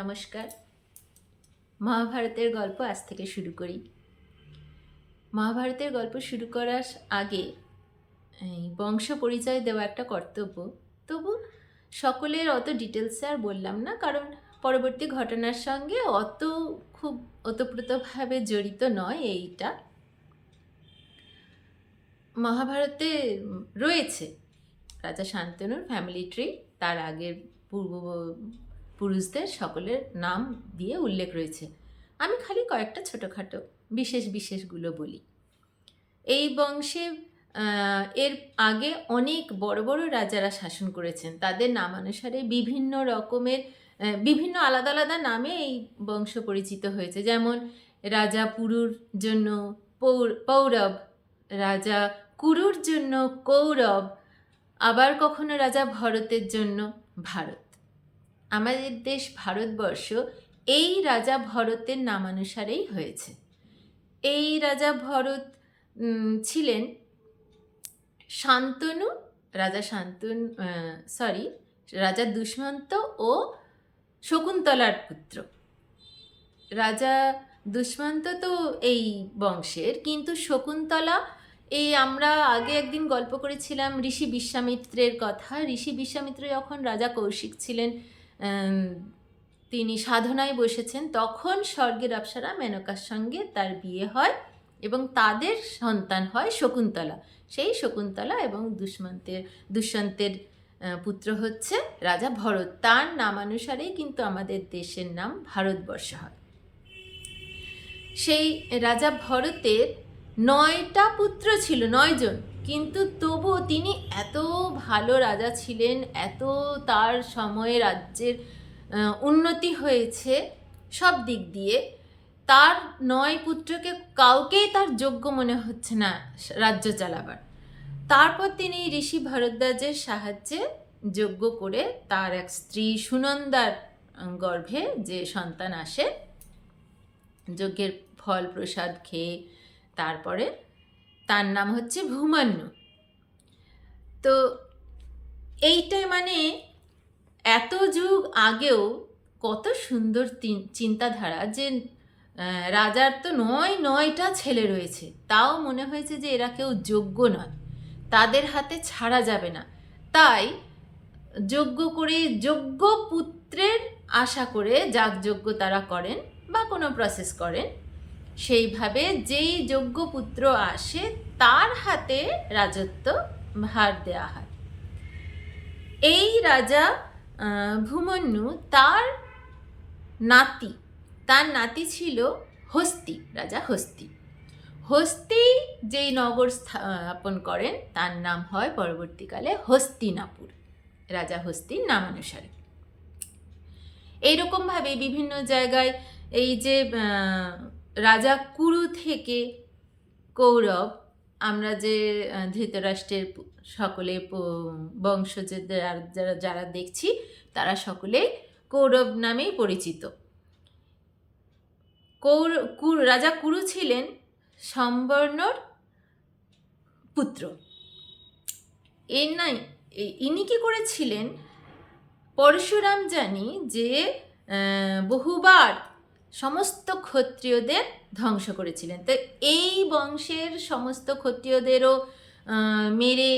নমস্কার। মহাভারতের গল্প আজ থেকে শুরু করি। মহাভারতের গল্প শুরু করার আগে বংশ পরিচয় দেওয়া একটা কর্তব্য। তবু সকলের অত ডিটেলসে আর বললাম না, কারণ পরবর্তী ঘটনার সঙ্গে অত খুব ওতপ্রোতভাবে জড়িত নয় এইটা। মহাভারতে রয়েছে রাজা শান্তনুর ফ্যামিলি ট্রি তার আগের পূর্ব পুরুষদের সকলের নাম দিয়ে উল্লেখ রয়েছে। আমি খালি কয়েকটা ছোটোখাটো, বিশেষ বিশেষগুলো বলি। এই বংশে এর আগে অনেক বড় বড় রাজারা শাসন করেছেন। তাদের নামানুসারে বিভিন্ন রকমের বিভিন্ন আলাদা আলাদা নামে এই বংশ পরিচিত হয়েছে। যেমন রাজা পুরুর জন্য পৌর, পৌরব, রাজা কুরুর জন্য কৌরব, আবার কখনো রাজা ভরতের জন্য ভারত। আমাদের দেশ ভারতবর্ষ এই রাজা ভরতের নামানুসারেই হয়েছে। এই রাজা ভরত ছিলেন শান্তনু, রাজা শান্তনু সরি রাজা দুষ্মন্ত ও শকুন্তলার পুত্র। রাজা দুষ্মন্ত তো এই বংশের, কিন্তু শকুন্তলা এই আমরা আগে একদিন গল্প করেছিলাম ঋষি বিশ্বামিত্রের কথা। ঋষি বিশ্বামিত্র যখন রাজা কৌশিক ছিলেন তিনি সাধনায় বসেছেন। তখন স্বর্গের অপ্সরা মেনকার সঙ্গে তার বিয়ে হয় এবং তাদের সন্তান হয় শকুন্তলা। সেই শকুন্তলা এবং দুষ্মন্তের, দুষ্যন্তের পুত্র হচ্ছে রাজা ভরত। তার নামানুসারেই কিন্তু আমাদের দেশের নাম ভারতবর্ষ হয়। সেই রাজা ভরতের নয়টা পুত্র ছিল, নয়জন। কিন্তু তবুও তিনি এত ভালো রাজা ছিলেন, এত তার সময়ে রাজ্যের উন্নতি হয়েছে সব দিক দিয়ে, তার নয় পুত্রকে কাউকেই তার যোগ্য মনে হচ্ছে না রাজ্য চালাবার। তারপর তিনি ঋষি ভরদ্বাজের সাহায্যে যজ্ঞ করে তার এক স্ত্রী সুনন্দার গর্ভে যে সন্তান আসে, যজ্ঞের ফল প্রসাদ খেয়ে তারপরে তার নাম হচ্ছে ভূমান্যু। তো এইটাই মানে এত যুগ আগেও কত সুন্দর চিন্তাধারা যে রাজার তো নয় নয়টা ছেলে রয়েছে। তাও মনে হয়েছে যে এরা কেউ যোগ্য নয়। তাদের হাতে ছাড়া যাবে না। তাই যোগ্য করে যোগ্য পুত্রের আশা করে যাগযজ্ঞ তারা করেন বা কোনো প্রসেস করেন। সেইভাবে যেই যোগ্য পুত্র আসে, তার হাতে রাজত্ব ভার দেওয়া হয়। এই রাজা ভূমন্যু তার নাতি তার নাতি ছিল হস্তি, রাজা হস্তি। হস্তি যেই নগর স্থাপন করেন, তার নাম হয় পরবর্তীকালে হস্তিনাপুর, রাজা হস্তির নামানুসারে। এইরকমভাবে বিভিন্ন জায়গায় এই যে রাজা কুরু থেকে কৌরব, আমরা যে ধৃতরাষ্ট্রের সকলে বংশজের যারা যারা দেখছি, তারা সকলে কৌরব নামেই পরিচিত। কৌর কুরু রাজা কুরু ছিলেন সম্বর্ণর পুত্র। এর নাই ইনি কি করেছিলেন? পরশুরাম জানি যে বহুবার সমস্ত ক্ষত্রিয়দের ধ্বংস করেছিলেন। তো এই বংশের সমস্ত ক্ষত্রিয়দেরও মেরে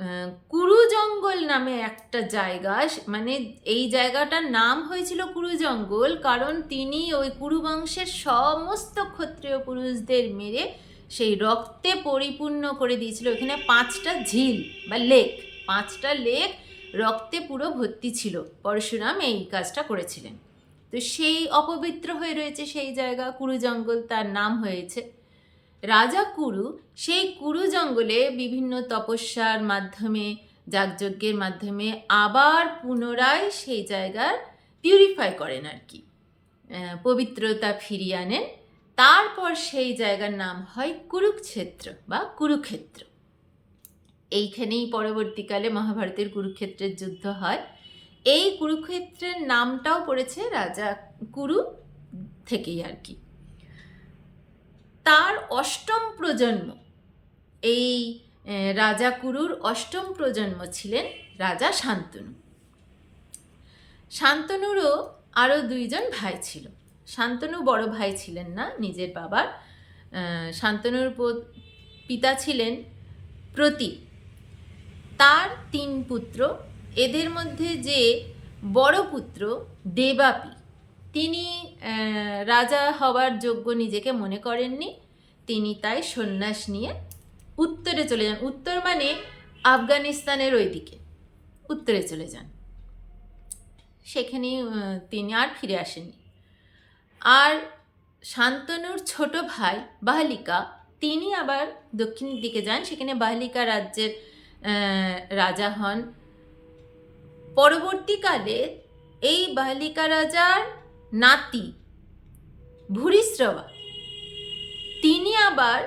আহ, কুরু জঙ্গল নামে একটা জায়গা মানে এই জায়গাটার নাম হয়েছিল কুরু জঙ্গল কারণ তিনি ওই কুরু বংশের সমস্ত ক্ষত্রিয় পুরুষদের মেরে সেই রক্তে পরিপূর্ণ করে দিয়েছিল। ওখানে পাঁচটা ঝিল বা লেক পাঁচটা লেক রক্তে পুরো ভর্তি ছিল। পরশুরাম এই কাজটা করেছিলেন। তো সেই অপবিত্র হয়ে রয়েছে সেই জায়গা, কুরু জঙ্গল তার নাম হয়েছে। রাজা কুরু সেই কুরু জঙ্গলে বিভিন্ন তপস্যার মাধ্যমে, যাগযজ্ঞের মাধ্যমে আবার পুনরায় সেই জায়গার পিউরিফাই করেন আর কি। পবিত্রতা ফিরিয়ে আনেন। তারপর সেই জায়গার নাম হয় কুরুক্ষেত্র বা কুরুক্ষেত্র। এইখানেই পরবর্তীকালে মহাভারতের কুরুক্ষেত্রের যুদ্ধ হয়। এই কুরুক্ষেত্রের নামটাও পড়েছে রাজা কুরু থেকেই আর কি। তার অষ্টম প্রজন্ম, এই রাজা কুরুর অষ্টম প্রজন্ম ছিলেন রাজা শান্তনু। শান্তনুরও আরও দুইজন ভাই ছিল। শান্তনু বড় ভাই ছিলেন না, নিজের বাবার। শান্তনুর পিতা ছিলেন প্রতীপ। তার তিন পুত্র এদের মধ্যে যে বড় পুত্র দেবাপি, তিনি রাজা হওয়ার যোগ্য নিজেকে মনে করেননি। তিনি তাই সন্ন্যাস নিয়ে উত্তরে চলে যান। উত্তর মানে আফগানিস্তানের ওইদিকে। উত্তরে চলে যান। সেখানে তিনি আর ফিরে আসেননি। আর শান্তনুর ছোট ভাই বাহলিকা, তিনি আবার দক্ষিণের দিকে যান। সেখানে বাহলিকা রাজ্যের রাজা হন। পরবর্তীকালে এই বাহলিকা রাজার নাতি ভূরিশ্রবা। তিনি আবার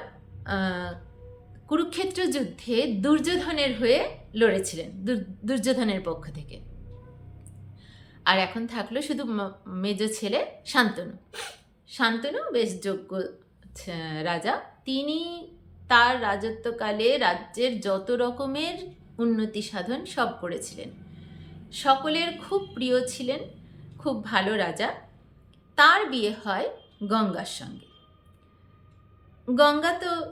কুরুক্ষেত্র যুদ্ধে দুর্যোধনের হয়ে লড়েছিলেন দুর্যোধনের পক্ষ থেকে। আর এখন থাকল শুধু মেজ ছেলে শান্তনু। শান্তনু বেশ যোগ্য রাজা। তিনি তার রাজত্বকালে রাজ্যের যত রকমের উন্নতি সাধন সব করেছিলেন। সকলের খুব প্রিয় ছিলেন, খুব ভালো রাজা। তার বিয়ে হয় গঙ্গার সঙ্গে। গঙ্গা তো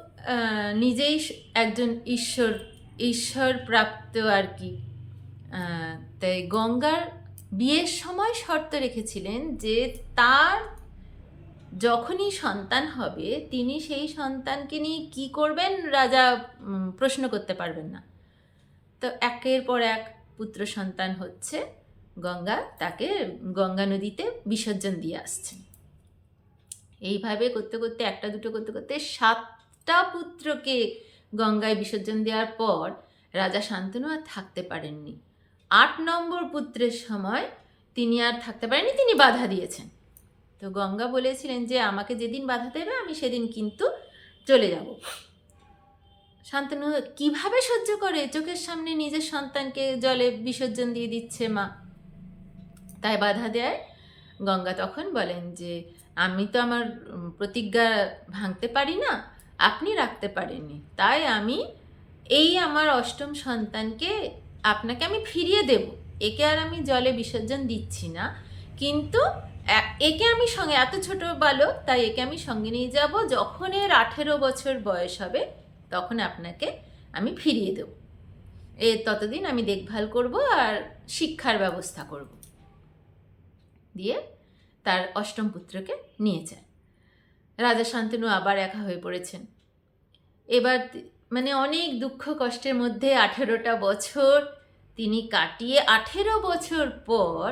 নিজেই একজন ঈশ্বর ঈশ্বর প্রাপ্ত আর কি। তাই গঙ্গার বিয়ের সময় শর্ত রেখেছিলেন যে তার যখনই সন্তান হবে, তিনি সেই সন্তানকে নিয়ে কি করবেন রাজা প্রশ্ন করতে পারবেন না। তো একের পর এক পুত্র সন্তান হচ্ছে গঙ্গা, তাকে গঙ্গা নদীতে বিসর্জন দিয়ে আসছেন। এইভাবে করতে করতে, একটা দুটো করতে করতে সাতটা পুত্রকে গঙ্গায় বিসর্জন দেওয়ার পর রাজা শান্তনু আর থাকতে পারেননি। আট নম্বর পুত্রের সময় তিনি আর থাকতে পারেননি, তিনি বাধা দিয়েছেন। তো গঙ্গা বলেছিলেন যে, আমাকে যেদিন বাধা দেবে, আমি সেদিন কিন্তু চলে যাব। শান্তনু, কীভাবে সহ্য করে? চোখের সামনে নিজের সন্তানকে জলে বিসর্জন দিয়ে দিচ্ছে মা। তাই বাধা দেয়। গঙ্গা তখন বলেন যে, আমি তো আমার প্রতিজ্ঞা ভাঙতে পারি না, আপনি রাখতে পারেননি। তাই আমি এই আমার অষ্টম সন্তানকে আপনাকে আমি ফিরিয়ে দেব। একে আর আমি জলে বিসর্জন দিচ্ছি না। কিন্তু একে আমি সঙ্গে, এত ছোট বালক, তাই একে আমি সঙ্গে নিয়ে যাব। যখন এর আঠেরো বছর বয়স হবে তখন আপনাকে আমি ফিরিয়ে দেব। এ ততদিন আমি দেখভাল করব আর শিক্ষার ব্যবস্থা করব। দিয়ে তার অষ্টম পুত্রকে নিয়ে যায়। রাজা শান্তনু আবার একা হয়ে পড়েছেন। এবার মানে অনেক দুঃখ কষ্টের মধ্যে আঠেরোটা বছর তিনি কাটিয়ে আঠেরো বছর পর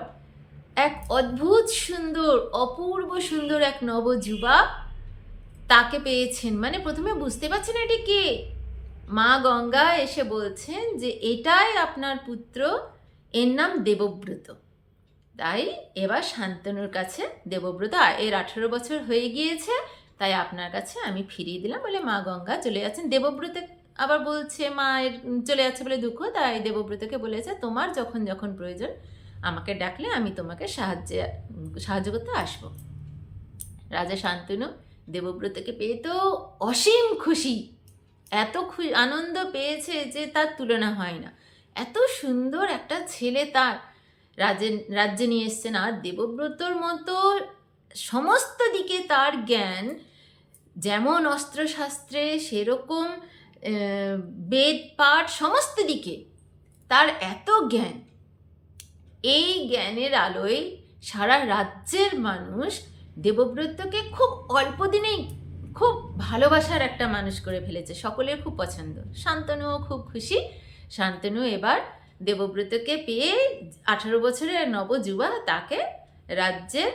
এক অদ্ভুত সুন্দর, অপূর্ব সুন্দর এক নবযুবা তাকে পেয়েছেন? মানে প্রথমে বুঝতে পারছেন এটি কে? মা গঙ্গা এসে বলছেন যে, এটাই আপনার পুত্র, এর নাম দেবব্রত। তাই এবার শান্তনুর কাছে দেবব্রত এর আঠেরো বছর হয়ে গিয়েছে, তাই আপনার কাছে আমি ফিরিয়ে দিলাম। বলে মা গঙ্গা চলে যাচ্ছেন। দেবব্রত আবার বলছে, মা এর চলে যাচ্ছে বলে দুঃখ। তাই দেবব্রতকে বলেছে, তোমার যখন যখন প্রয়োজন, আমাকে ডাকলে আমি তোমাকে সাহায্যে, সাহায্য করতে আসব। রাজা শান্তনু দেবব্রতকে পেয়ে তো অসীম খুশি। এত খু- আনন্দ পেয়েছে যে তার তুলনা হয় না। এত সুন্দর একটা ছেলে তার। রাজ্যে রাজ্যে নিয়ে এসছেন আর দেবব্রতর মতো সমস্ত দিকে তার জ্ঞান যেমন অস্ত্রশাস্ত্রে সেরকম বেদ, পাঠ সমস্ত দিকে তার এত জ্ঞান। এই জ্ঞানের আলোয় সারা রাজ্যের মানুষ দেবব্রতকে খুব অল্প দিনেই খুব ভালোবাসার একটা মানুষ করে ফেলেছে। সকলের খুব পছন্দ। শান্তনুও খুব খুশি। শান্তনু এবার দেবব্রতকে পেয়ে আঠারো বছরের নবযুবা তাকে রাজ্যের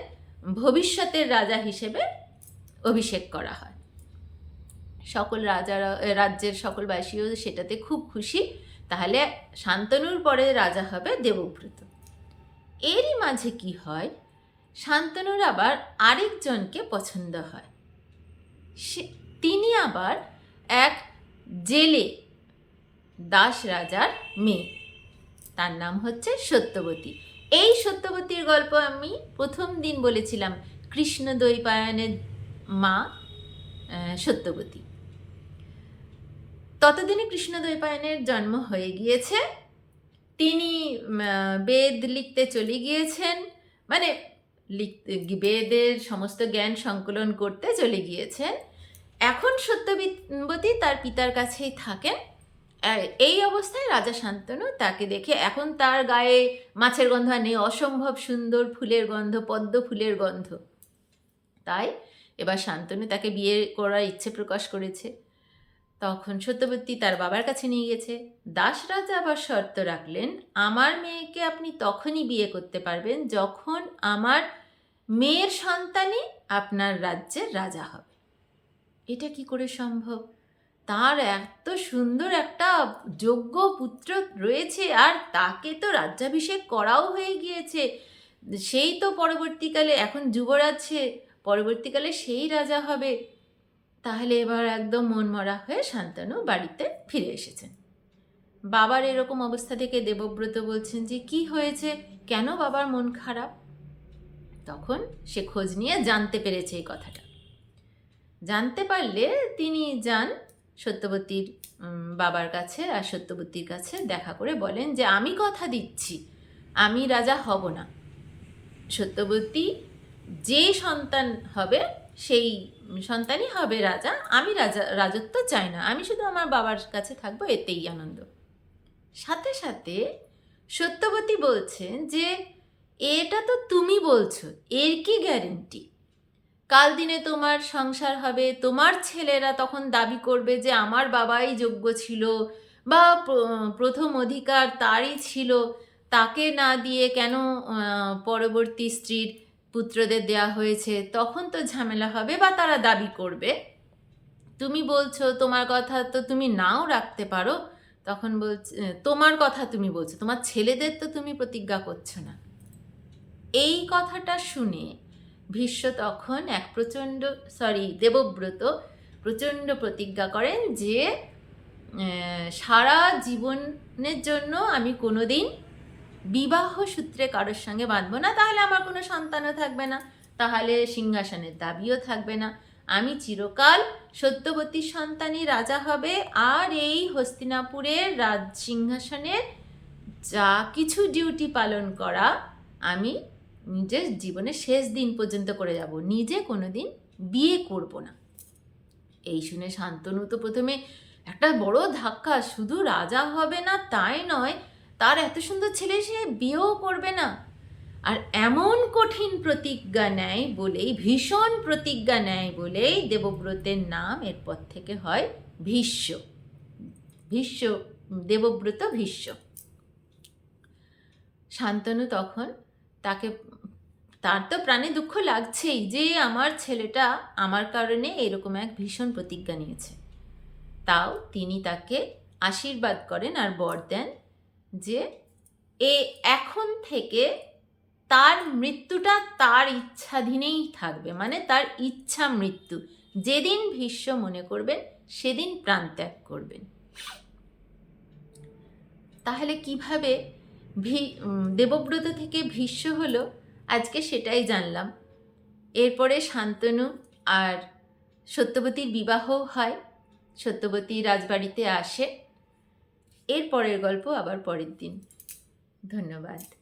ভবিষ্যতের রাজা হিসেবে অভিষেক করা হয়। সকল রাজারা, রাজ্যের সকল বাসীও সেটাতে খুব খুশি। তাহলে শান্তনুর পরে রাজা হবে দেবব্রত। এরই মাঝে কি হয়? শান্তনুর আবার আরেকজনকে পছন্দ হয়। সে, তিনি আবার এক জেলে দাস রাজার মেয়ে। তার নাম হচ্ছে সত্যবতী। এই সত্যবতীর গল্প আমি প্রথম দিন বলেছিলাম কৃষ্ণ দৈপায়নের মা সত্যবতী। ততদিনে কৃষ্ণ দৈপায়নের জন্ম হয়ে গিয়েছে। তিনি বেদ লিখতে চলে গিয়েছেন। মানে বেদের সমস্ত জ্ঞান সংকলন করতে চলে গিয়েছেন। এখন সত্যবতী তার পিতার কাছেই থাকেন। এই অবস্থায় রাজা শান্তনু তাকে দেখে এখন তার গায়ে মাছের গন্ধ আর নেই, অসম্ভব সুন্দর ফুলের গন্ধ, পদ্ম ফুলের গন্ধ। তাই এবার শান্তনু তাকে বিয়ে করার ইচ্ছে প্রকাশ করেছে। তখন সত্যবতী তার বাবার কাছে নিয়ে গেছে। দাস রাজা আবার শর্ত রাখলেন, আমার মেয়েকে আপনি তখনই বিয়ে করতে পারবেন যখন আমার মেয়ের সন্তানই আপনার রাজ্যের রাজা হবে। এটা কি করে সম্ভব? তার এত সুন্দর একটা যোগ্য পুত্র রয়েছে আর তাকে তো রাজ্যাভিষেক করাও হয়ে গিয়েছে। সেই তো পরবর্তীকালে, এখন যুবরাজ সে, পরবর্তীকালে সেই রাজা হবে। তাহলে এবার একদম মন মরা হয়ে শান্তনু বাড়িতে ফিরে এসেছেন। বাবার এরকম অবস্থা থেকে দেবব্রত বলছেন যে, কি হয়েছে? কেন বাবার মন খারাপ? তখন সে খোঁজ নিয়ে জানতে পেরেছে এই কথাটা। জানতে পারলে তিনি যান সত্যবতীর বাবার কাছে আর সত্যবতীর কাছে দেখা করে বলেন যে, আমি কথা দিচ্ছি, আমি রাজা হব না। সত্যবতী যে সন্তান হবে সেই সন্তানই হবে রাজা, আমি রাজা, রাজত্ব চাই না, আমি শুধু আমার বাবার কাছে থাকব, এতেই আনন্দ। সাথে সাথে সত্যবতী বলছেন যে, এটা তো তুমি বলছো, এর কি গ্যারেন্টি কাল দিনে তোমার সংসার হবে, তোমার ছেলেরা তখন দাবি করবে যে, আমার বাবাই যোগ্য ছিল বা প্রথম অধিকার তারই ছিল, তাকে না দিয়ে কেন পরবর্তী স্ত্রীর পুত্রদের দেয়া হয়েছে, তখন তো ঝামেলা হবে বা তারা দাবি করবে। তুমি বলছো, তোমার কথা তো তুমি নাও রাখতে পারো। তখন বলছে তোমার কথা তুমি বলছো, তোমার ছেলেদের তো তুমি প্রতিজ্ঞা করছ না। এই কথাটা শুনে ভীষ্ম তখন এক প্রচণ্ড সরি দেবব্রত প্রচণ্ড প্রতিজ্ঞা করেন যে সারা জীবনের জন্য আমি কোনোদিন বিবাহ সূত্রে কারোর সঙ্গে বাঁধবো না, তাহলে আমার কোনো সন্তানও থাকবে না। তাহলে সিংহাসনের দাবিও থাকবে না। আমি চিরকাল সত্যবতীর সন্তানই রাজা হবে, আর এই হস্তিনাপুরের রাজ সিংহাসনের যা কিছু ডিউটি পালন করা আমি নিজের জীবনের শেষ দিন পর্যন্ত করে যাব। নিজে কোনো দিন বিয়ে করব না। এই শুনে শান্তনু তো প্রথমে একটা বড় ধাক্কা, শুধু রাজা হবে না, তাই নয় তার এত সুন্দর ছেলে সে বিয়েও করবে না। আর এমন কঠিন প্রতিজ্ঞা নেয় বলেই, ভীষণ প্রতিজ্ঞা নেয় বলেই দেবব্রতের নাম এরপর থেকে হয় ভীষ্ম। ভীষ্ম, দেবব্রত ভীষ্ম। শান্তনু তখন তাকে, তার তো প্রাণে দুঃখ লাগছেই যে আমার ছেলেটা আমার কারণে এরকম এক ভীষণ প্রতিজ্ঞা নিয়েছে। তাও তিনি তাকে আশীর্বাদ করেন আর বর দেন যে এ এখন থেকে তার মৃত্যুটা তার ইচ্ছাধীনেই থাকবে। মানে তার ইচ্ছা মৃত্যু। যেদিন ভীষ্ম মনে করবেন, সেদিন প্রাণত্যাগ করবেন। তাহলে কীভাবে ভি দেবব্রত থেকে ভীষ্ম হলো? আজকে সেটাই জানলাম। এরপরে শান্তনু আর সত্যবতীর বিবাহ হয়। সত্যবতী রাজবাড়িতে আসে। এর পরের গল্প আবার পরের দিন। ধন্যবাদ।